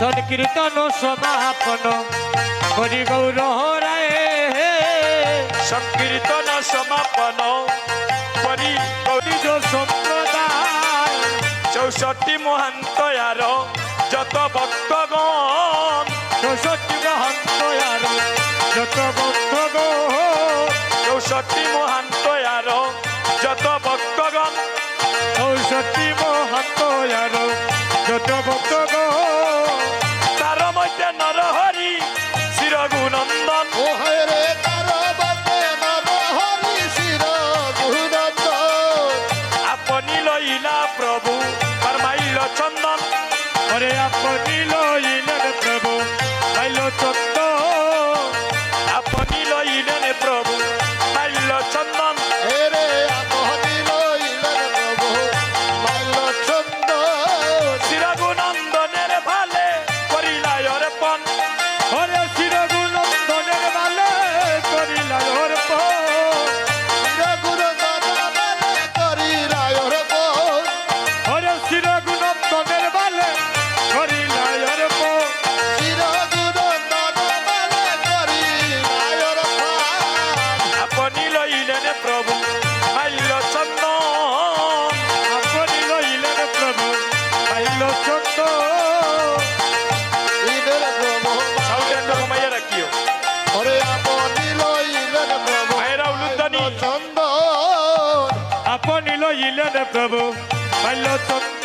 সংকীর্তন সমাপন হরি গৌর রায় সংকীর্তন সমাপন। পরি নিজ সম্প্রদায়। চৌষট্টি মহান্তয়ার যত ভক্তগণ। চৌষট্টি মহন্ত আর যত ভক্ত চৌষট্টি মহান্তয়ার যত ভক্তগণ। চৌষট্টি মহন্ত আর যত ভক্ত I'm not Danilo. আপনি লইলেন প্রভু। চন্দ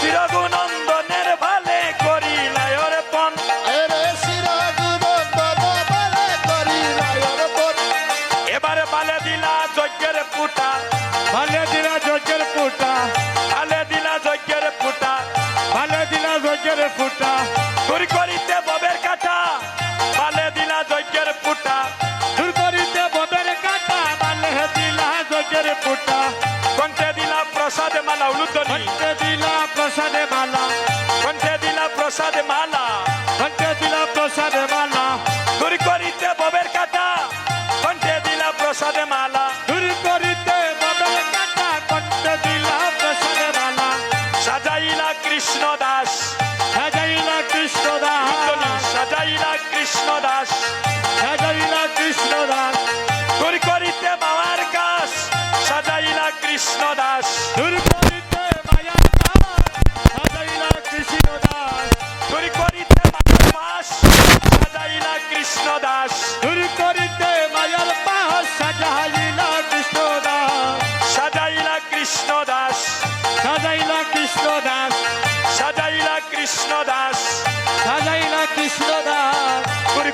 চিরগুনন্দনের ভালে করি লায়র পন এবারে বালে দিলা যজ্ঞের পুটা। ভালে দিলা যজ্ঞের ফুটা কণ্ঠে দিলা প্রসাদ মালা উলুদ্ধনি ঘন্টে দিলা প্রসাদে মালা কণ্ঠে দিলা প্রসাদ মালা ঘন্টে দিলা প্রসাদে মালা দূর করিতে ববের কাটা কণ্ঠে দিলা প্রসাদ মালা দূর করিতে ববের কাটা ঘন্টে দিলা প্রসাদে মালা সাজাইলা কৃষ্ণ দাস সাজাইলা কৃষ্ণ দাস সাজাইলা কৃষ্ণ দাস সাজাইলা কৃষ্ণ দাস দূর করিতে কৃষ্ণ দাস দূর করিতে মায়ার সাজাইলা কৃষ্ণ দাস দূর করিতে মাস সাজাইলা কৃষ্ণ দাস দূর করিতে মায়ার পাহাড় সাজাইলা কৃষ্ণ দাস, সাজাইলা কৃষ্ণ দাস, সাজাইলা কৃষ্ণ দাস, সাজাইলা কৃষ্ণ দাস, সাজাইলা কৃষ্ণ দাস দূর